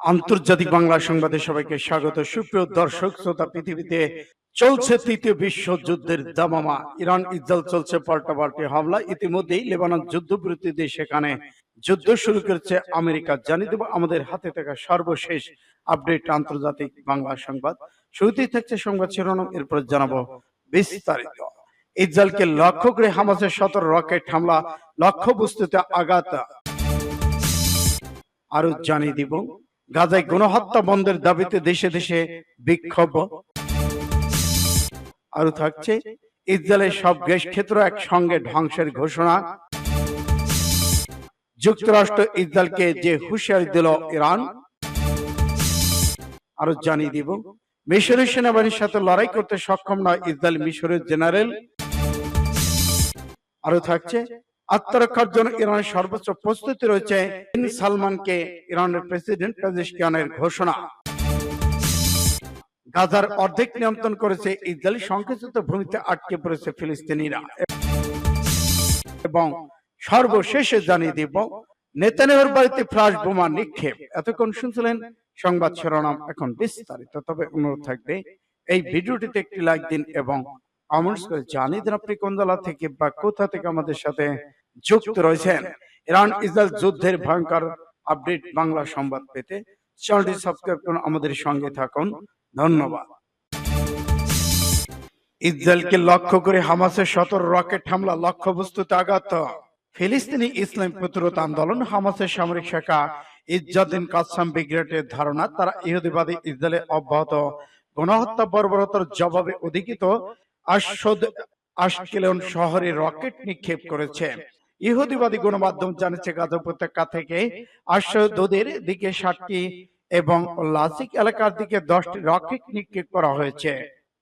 আন্তর্জাতিক বাংলা সংবাদে সবাইকে স্বাগত। সুপ্রিয় দর্শক, শ্রোতা, পৃথিবীতে চলছে তৃতীয় বিশ্বযুদ্ধের দামামা। ইরান ইসরায়েল চলছে পাল্টাপাল্টি হামলা। ইতিমধ্যেই লেবানন যুদ্ধবিরতি দিয়ে সেখানে যুদ্ধ শুরু করেছে আমেরিকা। জানিয়ে দেব আমাদের হাতে থাকা সর্বশেষ আপডেট আন্তর্জাতিক বাংলা সংবাদ। শুরুতেই থাকছে সংবাদ শিরোনাম, এরপর জানাব বিস্তারিত। ইসরায়েলকে লক্ষ্য করে হামাসের সতর রকেট হামলা। লক্ষ্য বস্তুতে আঘাত। আরও জানিয়ে দিব গাজায় গণহত্যা বন্ধের দাবিতে দেশে দেশে বিক্ষোভ। আরও থাকছে ইসরায়েলের সব গ্যাস ক্ষেত্র একসঙ্গে ধ্বংসের ঘোষণা। যুক্তরাষ্ট্র ইসরায়েলকে যে হুঁশিয়ারি দিল ইরান আরও জানিয়ে দিব। মিশরের সেনাবাহিনীর সাথে লড়াই করতে সক্ষম নয় ইসরায়েল মিশরের জেনারেল। আরও থাকছে আত্মরক্ষার জন্য ইরানের সর্বোচ্চ প্রস্তুতি রয়েছে বিন সালমানকে ইরানের প্রেসিডেন্ট পেজেশকিয়ানের ঘোষণা। গাজার অর্ধেক নিয়ন্ত্রণ করেছে ইসরায়েলি, সংকুচিত ভূমিতে আটকে পড়েছে ফিলিস্তিনিরা। এবং সর্বশেষে জানিয়ে দিব, নেতানিয়াহুর বাড়িতে ফ্লাশ বোমা নিক্ষেপ। এতক্ষণ শুনছিলেন সংবাদ শিরোনাম, এখন বিস্তারিত। তবে অনুরোধ থাকবে, এই ভিডিওটিতে একটি লাইক দিন এবং কমেন্টস করে জানিয়ে দিন আপনি কোন জেলা থেকে বা কোথা থেকে আমাদের সাথে যুক্ত রয়েছেন। ইরান ইসরায়েল যুদ্ধের ভয়ঙ্কর আপডেট বাংলা সংবাদ পেতে চ্যানেলটি সাবস্ক্রাইব করুন, আমাদের সঙ্গে থাকুন। ধন্যবাদ। ইসরায়েলকে লক্ষ্য করে হামাসের সতর রকেট হামলা লক্ষ্যবস্তুতে আঘাত। ফিলিস্তিনি ইসলাম প্রতিরোধ আন্দোলন, হামাসের সামরিক শাখা ইজ্জাদিন কাসাম ব্রিগেডের ধারণা, তারা ইহুদিবাদী ইসরায়েলে অব্যাহত। গণহত্যা বর্বরতার জবাবে অধিকৃত আশদ আশকেলন শহরে রকেট নিক্ষেপ করেছে। ইহুদিবাদী গণমাধ্যম জানিয়েছে গাজা উপত্যকা থেকে আশদদের দিকে ষাটটি এবং লাসিক এলাকার দিকে দশটি রকেট নিক্ষেপ করা হয়েছে।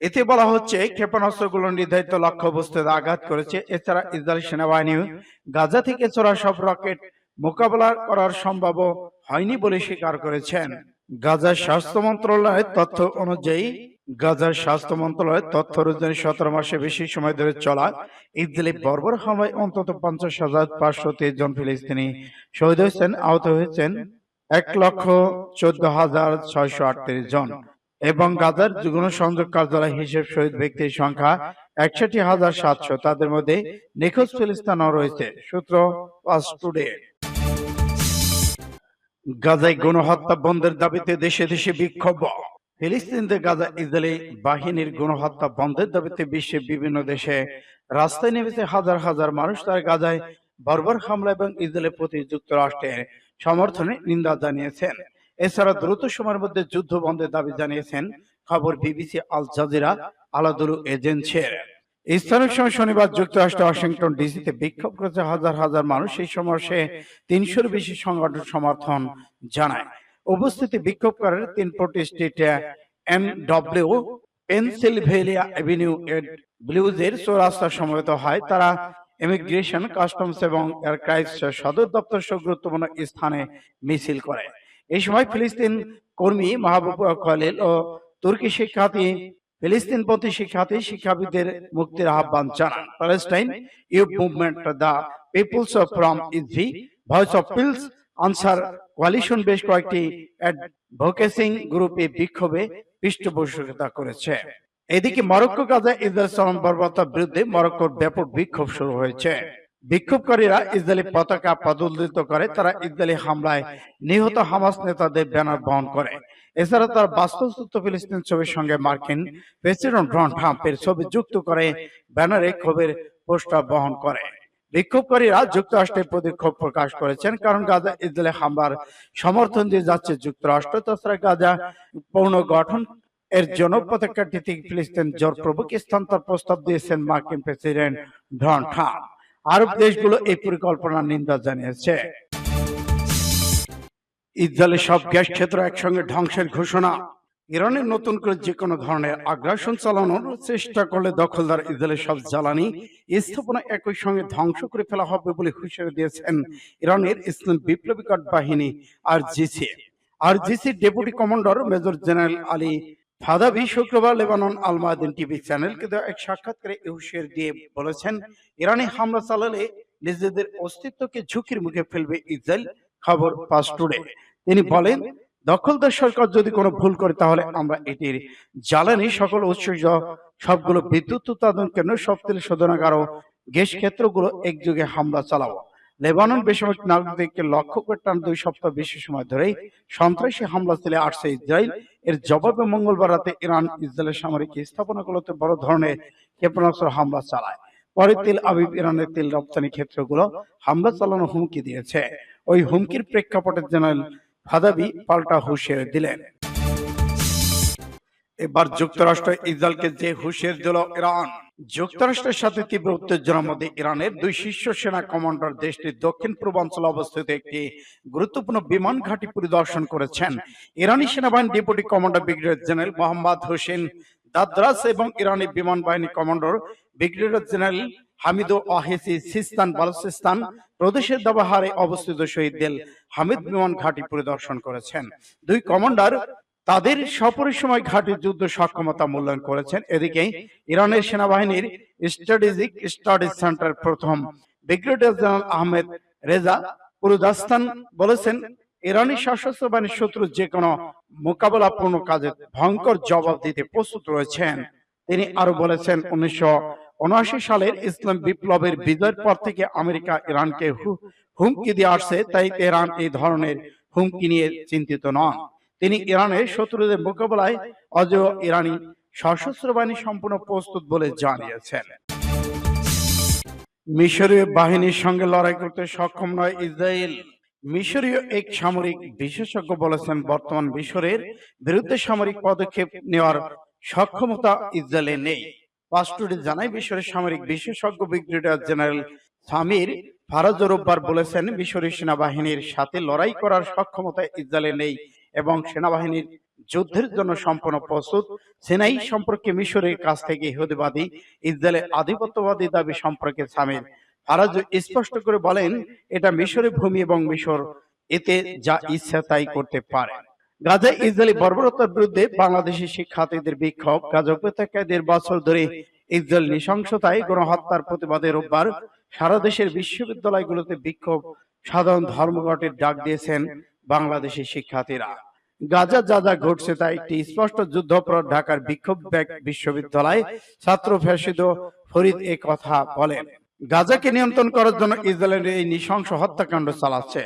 এতে বলা হচ্ছে, ক্ষেপণাস্ত্রগুলো নির্ধারিত লক্ষ্য লক্ষ্যবস্তুতে আঘাত করেছে। এছাড়া ইসরায়েল সেনাবাহিনী গাজা থেকে ছোড়া সব রকেট মোকাবেলা করার সম্ভব হয়নি বলে স্বীকার করেছেন। গাজার স্বাস্থ্য মন্ত্রণালয়ের তথ্য অনুযায়ী গাজার স্বাস্থ্য মন্ত্রণালয়ের তথ্য অনুযায়ী সতেরো মাসে বেশি সময় ধরে চলা ইদলি বর্বর হামলায় অন্তত পঞ্চাশ হাজার পাঁচশো তেইশ জন ফিলিস্তিনি শহীদ হয়েছেন, আহত হয়েছেন এক লক্ষ চোদ্দ হাজার ছয়শো আটত্রিশ জন এবং গাজার যুগ্ম সংযোগ কার্যালয় হিসেব শহীদ ব্যক্তির সংখ্যা একষট্টি হাজার সাতশো। তাদের মধ্যে নিখোঁজ ফিলিস্তানও রয়েছে। সূত্র পাস টুডে। গাজায় গণহত্যা বন্ধের দাবিতে দেশে দেশে বিক্ষোভ। ফিলিস্তিনদের গাজা ইসরায়েলি বাহিনীর গণহত্যা, বন্ধের দাবিতে বিশ্বের বিভিন্ন দেশে রাস্তায় নেমেছে হাজার হাজার মানুষ তার গাজায় বর্বর হামলা এবং ইসরায়েলের প্রতি যুক্তরাষ্ট্রের সমর্থনে নিন্দা জানিয়েছেন। এছাড়া দ্রুত সময়ের মধ্যে যুদ্ধ বন্ধের দাবি জানিয়েছেন খবর বিবিসি, আল জাজিরা, আলাদুলু এজেন্সির। স্থানীয় সময় শনিবার যুক্তরাষ্ট্র, ওয়াশিংটন ডিসিতে বিক্ষোভ করেছে হাজার হাজার মানুষ। এই সমাবেশে তিনশোর বেশি সংগঠন সমর্থন জানায়। উপস্থিতি বিক্ষোভকারীর তিন প্রতিষ্ঠিত এম ডব্লিউ পেনসিলভেনিয়া অ্যাভিনিউ এড ব্লুজের চৌরাস্তা সমবেত হয়। তারা ইমিগ্রেশন, কাস্টমস এবং এয়ারক্রাফট সদর দপ্তর সহ গুরুত্বপূর্ণ স্থানে মিছিল করে। এই সময় ফিলিস্তিন কর্মী মাহবুব খলিল ও তুর্কি শিক্ষার্থী ফিলিস্তিন প্রতি শিক্ষার্থী, শিক্ষাবিদদের মুক্তির আহ্বান জানান। Palestine youth movement the peoples from easy, voice of পিলস আনসার কোয়ালিশন বেশ কয়েকটি অ্যাডভোকেসিং গ্রুপে বিক্ষোভে পৃষ্ঠপোষকতা করেছে। এদিকে মরক্কো, গাজা, ইসরায়েল সালাম বর্বরতার বিরুদ্ধে মরক্কোর ব্যাপক বিক্ষোভ শুরু হয়েছে। বিক্ষোভকারীরা ইসরায়েলি পতাকা প্রদর্শিত করে, তারা ইসরায়েলি হামলায় নিহত হামাস নেতাদের ব্যানার বহন করে। এছাড়া তার বাস্তুচ্যুত ফিলিস্তিন ছবির সঙ্গে মার্কিন প্রেসিডেন্ট ডোনাল্ড ট্রাম্পের ছবি যুক্ত করে ব্যানারে ক্ষোভের পোস্টার বহন করে। বিক্ষোভকারীরা যুক্তরাষ্ট্রের প্রতি ক্ষোভ প্রকাশ করেছেন, কারণ গাজা ইসরায়েলে হামলার সমর্থন দিয়ে যাচ্ছে যুক্তরাষ্ট্র, তাছাড়া গাজা পূর্ণ গঠন এর জন্য পতাকাটি থেকে ফিলিস্তিন জোরপূর্বক স্থানান্তর প্রস্তাব দিয়েছেন মার্কিন প্রেসিডেন্ট ডোনাল্ড ট্রাম্প। আরব দেশগুলো এই পরিকল্পনার নিন্দা জানিয়েছে। ইসরায়েলের সব গ্যাস ক্ষেত্র একসঙ্গে ধ্বংসের ঘোষণা। ইরানের নতুন করে যে কোনো ধরনের আগ্রাসন চালানোর চেষ্টা করলে দখলদার ইসরায়েলের সব জ্বালানি স্থাপনা একই সঙ্গে ধ্বংস করে ফেলা হবে বলে হুঁশিয়ারি দিয়েছেন ইরানের ইসলাম বিপ্লবী গার্ড বাহিনী R GC R জিসির deputy commander major general Ali Fadavi শুক্রবার লেবানন আল মাদিন টিভি চ্যানেলকে দেওয়া এক সাক্ষাৎকারে হুঁশিয়ারি দিয়ে বলেছেন, ইরানি হামলা চালালে নিজেদের অস্তিত্বকে ঝুঁকির মুখে ফেলবে ইসরায়েল, খবর পাস টুডে। তিনি বলেন দখলদার সরকার যদি কোনো ভুল করে, তাহলে আমরা এটির জ্বালানি সকল উৎস সবগুলো বিদ্যুৎ উৎপাদন কেন্দ্র সব তেল শোধনাগার ও গ্যাস ক্ষেত্রগুলো একযোগে হামলা চালাবো লেবানন বেসামরিক নাগরিকদেরকে লক্ষ্য করে টান দুই সপ্তাহ বেশি সময় ধরেই সন্ত্রাসী হামলা চালে আসছে ইসরায়েল। এর জবাবে মঙ্গলবার রাতে ইরান ইসরায়েলের সামরিক স্থাপনাগুলোতে বড় ধরনের ক্ষেপণাস্ত্র হামলা চালায়। পরে তেল আবিব ইরানের তেল রপ্তানি ক্ষেত্রগুলো হামলা চালানোর হুমকি দিয়েছে। ওই হুমকির প্রেক্ষাপটে জেনারেল ফাদাবি পাল্টা হুঁশিয়ারি দিলেন। এবার যুক্তরাষ্ট্র ইসরায়েলকে যে হুঁশিয়ার দিল ইরান, যুক্তরাষ্ট্রের সাথে তীব্র উত্তেজনার মধ্যে ইরানের দুই শীর্ষ সেনা কমান্ডার দেশটির দক্ষিণ পূর্বাঞ্চলে অবস্থিত একটি গুরুত্বপূর্ণ বিমান ঘাঁটি পরিদর্শন করেছেন ইরানি সেনাবাহিনী deputy commander brigadier general Mohammad Hossein Dadras এবং ইরানি বিমান বাহিনী commander brigadier general Hamid Vahedi Sistan, Baluchistan প্রদেশের দাবাহারে অবস্থিত শহীদ দেল হামিদ বিমান ঘাঁটি পরিদর্শন করেছেন। দুই কমান্ডার তাদের সফরের সময় ঘাটির যুদ্ধ সক্ষমতা মূল্যায়ন করেছেন। এদিকে ইরানের সেনাবাহিনীর স্ট্র্যাটেজিক স্টাডিজ সেন্টার প্রথম brigadier general Ahmad Reza Pourdastan বলেছেন, ইরানি সশস্ত্র বাহিনীর শত্রু যে কোনো মোকাবেলাপূর্ণ কাজে ভয়ঙ্কর জবাব দিতে প্রস্তুত রয়েছেন। তিনি আরও বলেছেন, উনিশশো উনআশি সালের ইসলাম বিপ্লবের বিজয়ের পর থেকে আমেরিকা ইরানকে হুমকি দিয়ে আসছে, তাই তেহরান এই ধরনের হুমকি নিয়ে চিন্তিত নন। তিনি ইরানের শত্রুদের মোকাবেলায় অজ ইরানি সশস্ত্র বাহিনী সম্পূর্ণ প্রস্তুত বলে জানিয়েছেন। মিশরীয় বাহিনীর সঙ্গে লড়াই করতে সক্ষম নয় ইসরায়েল। মিশরীয় এক সামরিক বিশেষজ্ঞ বলেছেন, বর্তমান মিশরের বিরুদ্ধে সামরিক পদক্ষেপ নেওয়ার সক্ষমতা ইসরায়েলে নেই। পাস্টুডি জানায় মিশরের সামরিক বিশেষজ্ঞ ব্রিগেডিয়ার জেনারেল সামির ফারাজ রোববার বলেছেন মিশরীয় সেনাবাহিনীর সাথে লড়াই করার সক্ষমতা ইসরায়েলে নেই এবং সেনাবাহিনীর যুদ্ধের জন্য সম্পূর্ণ প্রস্তুত। সেনাই সম্পর্কে মিশরের কাছ থেকে ইহুদিবাদী, ইসরায়েলের আধিপত্যবাদী দাবি সম্পর্কে সামির ফারাজ স্পষ্ট করে বলেন, এটা মিশরের ভূমি এবং মিশর এতে যা ইচ্ছা তাই করতে পারে। গাজা ইসরায়েলি বর্বরতার বিরুদ্ধে বাংলাদেশি শিক্ষার্থীদের বিক্ষোভ। গাজা উপত্যকায় বছর ধরে ইসরায়েল নৃশংসতায় গণহত্যার প্রতিবাদে রোববার সারা দেশের বিশ্ববিদ্যালয়গুলোতে বিক্ষোভ। সাধারণ ধর্মঘটের ডাক দিয়েছেন বাংলাদেশি শিক্ষার্থীরা। গাজা যা যা ঘটছে তা একটি স্পষ্ট যুদ্ধপরাধ ঢাকার বিক্ষোভ ব্যাগ বিশ্ববিদ্যালয় ছাত্র ফ্যাসিদ ফরিদ এ কথা বলেন। গাজাকে নিয়ন্ত্রণ করার জন্য ইসরায়েলের এই নৃশংস হত্যাকাণ্ড চালাচ্ছে।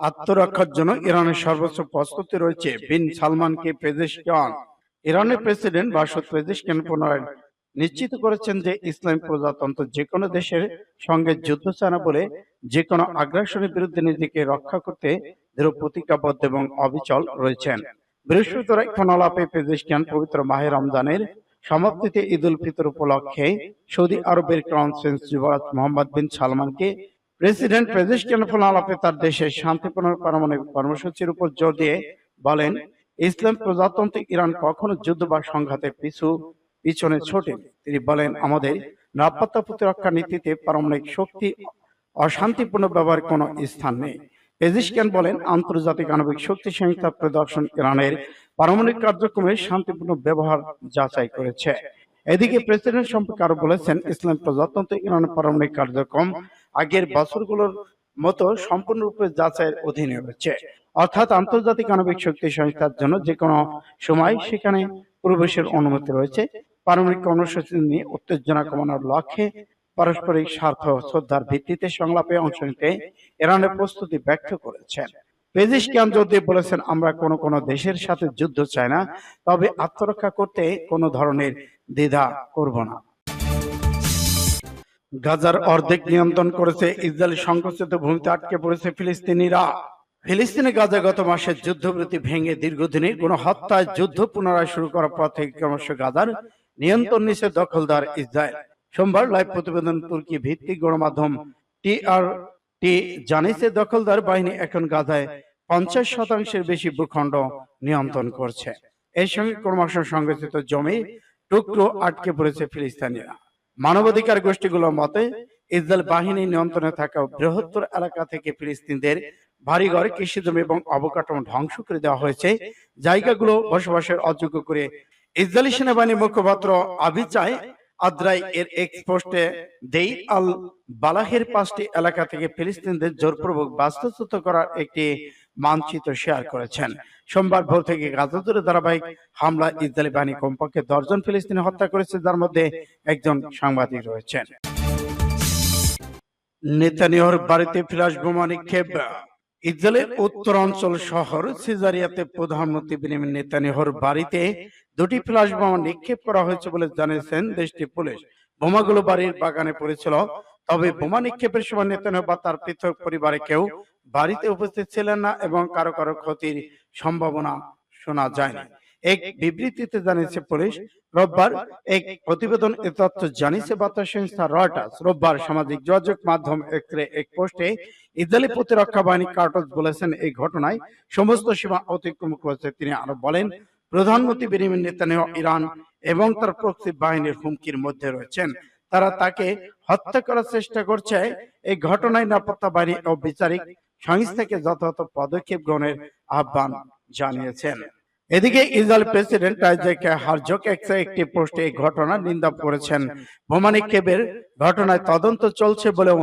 আত্মরক্ষার জন্য ইরানের সর্বোচ্চ প্রস্তুতি রয়েছে। বিন সালমানকে পেজেশকিয়ান ইরানের প্রেসিডেন্ট বাসদ পেজেশকিয়ান পুনরায় নিশ্চিত করেছেন যে ইসলামী প্রজাতন্ত্র যে কোনো দেশের সঙ্গে যুদ্ধ চায় না বলে যে কোনো আগ্রাসনের বিরুদ্ধে নিজেকে রক্ষা করতে দৃঢ় প্রতিজ্ঞাবদ্ধ এবং অবিচল রয়েছেন। বৃহস্পতিবার এক ফোনালাপে পেজেশকিয়ান পবিত্র মাহে রমজানের সমাপ্তিতে ঈদ উল ফিতর উপলক্ষে সৌদি আরবের ক্রাউন প্রিন্স যুবরাজ মোহাম্মদ বিন সালমানকে প্রেসিডেন্ট পেজেশকিয়ান ফোনালাপে তার দেশের শান্তিপূর্ণ পারমাণবিক কর্মসূচির উপর জোর দিয়ে বলেন ইসলাম প্রজাতন্ত্র ইরান কখনো যুদ্ধ বা সংঘাতের পিছু পিছনে ছোটে। তিনি বলেন আমাদের নিরাপত্তা প্রতিরক্ষা নীতিতে পারমাণবিক শক্তি অশান্তিপূর্ণ ব্যবহার কোনো স্থান নেই। পেজিশকিয়ান বলেন আন্তর্জাতিক আণবিক শক্তি সংস্থা প্রদর্শন ইরানের পারমাণবিক কার্যক্রমে শান্তিপূর্ণ ব্যবহার যাচাই করেছে। এদিকে প্রেসিডেন্ট সম্পর্কে আরও বলেছেন ইসলাম প্রজাতন্ত্র ইরানের পারমাণবিক কার্যক্রম আগের বছরগুলোর মতো সম্পূর্ণরূপে যাচাইয়ের অধীনে রয়েছে। অর্থাৎ আন্তর্জাতিক আণবিক শক্তি সংস্থার জন্য যে কোনো সময় সেখানে প্রবেশের অনুমতি রয়েছে। পারমাণবিক কর্মসূচি নিয়ে উত্তেজনা কমানোর লক্ষ্যে পারস্পরিক স্বার্থ শ্রদ্ধার ভিত্তিতে সংলাপে অংশ নিতে ইরানের প্রস্তুতি ব্যক্ত করেছেন। পেজিশকিয়ান যদি বলেছেন আমরা কোনো কোনো দেশের সাথে যুদ্ধ চাই না তবে আত্মরক্ষা করতে কোনো ধরনের দ্বিধা করব না। গাজার অর্ধেক নিয়ন্ত্রণ করেছে ইসরায়েল সংকুচিত ভূমিতে আটকে পড়েছে ফিলিস্তিনিরা। ফিলিস্তিনে গাজা গত মাসে যুদ্ধবিরতি ভেঙে দীর্ঘদিনের কোন হত্যায় যুদ্ধ পুনরায় শুরু করার পর থেকে ক্রমশ গাজার নিয়ন্ত্রণ নিচ্ছে দখলদার ইসরায়েল। সোমবার লাইভ প্রতিবেদন তুর্কি ভিত্তিক গণমাধ্যম টিআর টি জানিয়েছে, দখলদার বাহিনী এখন গাজায় পঞ্চাশ শতাংশের বেশি ভূখণ্ড নিয়ন্ত্রণ করছে। এর সঙ্গে ক্রমশ সংগঠিত জমি টুকরো আটকে পড়েছে ফিলিস্তিনিরা। মানবাধিকার গোষ্ঠীগুলোর মতে, ইসরায়েল বাহিনী নিয়ন্ত্রণে থাকা বৃহত্তর এলাকা থেকে ফিলিস্তিনদের বাড়িঘর, কৃষিজমি এবং অবকাঠামো ধ্বংস করে দেওয়া হয়েছে। জায়গাগুলো বসবাসের অযোগ্য করে ইসরায়েলি সেনাবাহিনীর মুখপাত্র আবিচাই আদ্রাই এর এক্সপোস্টে দেই আল বালাহের পাঁচটি এলাকা থেকে ফিলিস্তিনদের জোরপূর্বক বাস্তুচ্যুত করার একটি মানচিত্র শেয়ার করেছেন। সোমবার ভোর থেকে গাজা জুড়ে ধারাবাহিক হামলা, ইসরায়েলি বাহিনী কমপক্ষে দশজন ফিলিস্তিনি হত্যা করেছে, যার মধ্যে একজন সাংবাদিক রয়েছেন। নেতানিয়াহুর বাড়িতে ফ্লাশ বোমা নিক্ষেপ। ইসরায়েলের উত্তরাঞ্চল শহর সিজারিয়াতে প্রধানমন্ত্রী বেনিয়ামিন নেতানিয়াহুর বাড়িতে দুটি ফ্লাশ বোমা নিক্ষেপ করা হয়েছে বলে জানিয়েছেন দেশটির পুলিশ। বোমাগুলো বাড়ির বাগানে পড়েছিল। তবে বোমা নিক্ষেপের সময় নেতানিয়াহু বা তার পৃথক পরিবারে কেউ বাড়িতে উপস্থিত ছিলেন না এবং কারও কারও ক্ষতির সম্ভাবনা শোনা যায়নি। এক বিবৃতিতে জানিয়েছে পুলিশ, রোববার এক প্রতিবেদন এ তথ্য জানিয়েছে বার্তা সংস্থা রয়টার্স। রোববার সামাজিক যোগাযোগ মাধ্যম এক্সরে এক পোস্টে ইসরায়েলি প্রতিরক্ষা বাহিনী কার্টস বলেছেন এই ঘটনায় সমস্ত সীমা অতিক্রম করেছে। তিনি আরও বলেন, প্রধানমন্ত্রী বেনিয়ামিন নেতানিয়াহু ইরান এবং তার প্রক্সি বাহিনীর হুমকির মধ্যে রয়েছেন। তারা তাকে হত্যা করার চেষ্টা করছে। এই ঘটনায় নিরাপত্তা বাহিনী ও বিচারিক সংস্থাকে যথাযথ পদক্ষেপ গ্রহণের আহ্বান জানিয়েছেন। এদিকে ইসরায়েল প্রেসিডেন্ট হারজক একটি পোস্টে এই ঘটনার নিন্দা করেছেন। বোমা নিক্ষেপের ঘটনায় তদন্ত চলছে বলেও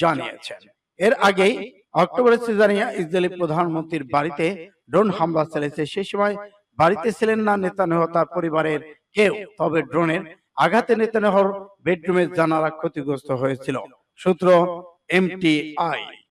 জানিয়েছেন। এর আগেই অক্টোবরে সিজারিয়া ইসরায়েলি প্রধানমন্ত্রীর বাড়িতে ড্রোন হামলা চালিয়েছে। সেই সময় বাড়িতে ছিলেন না নেতানিয়াহু তার পরিবারের কেউ। তবে ড্রোনের আঘাতে নেতানিয়াহুর বেডরুমের জানালা ক্ষতিগ্রস্ত হয়েছিল। সূত্র এমটিআই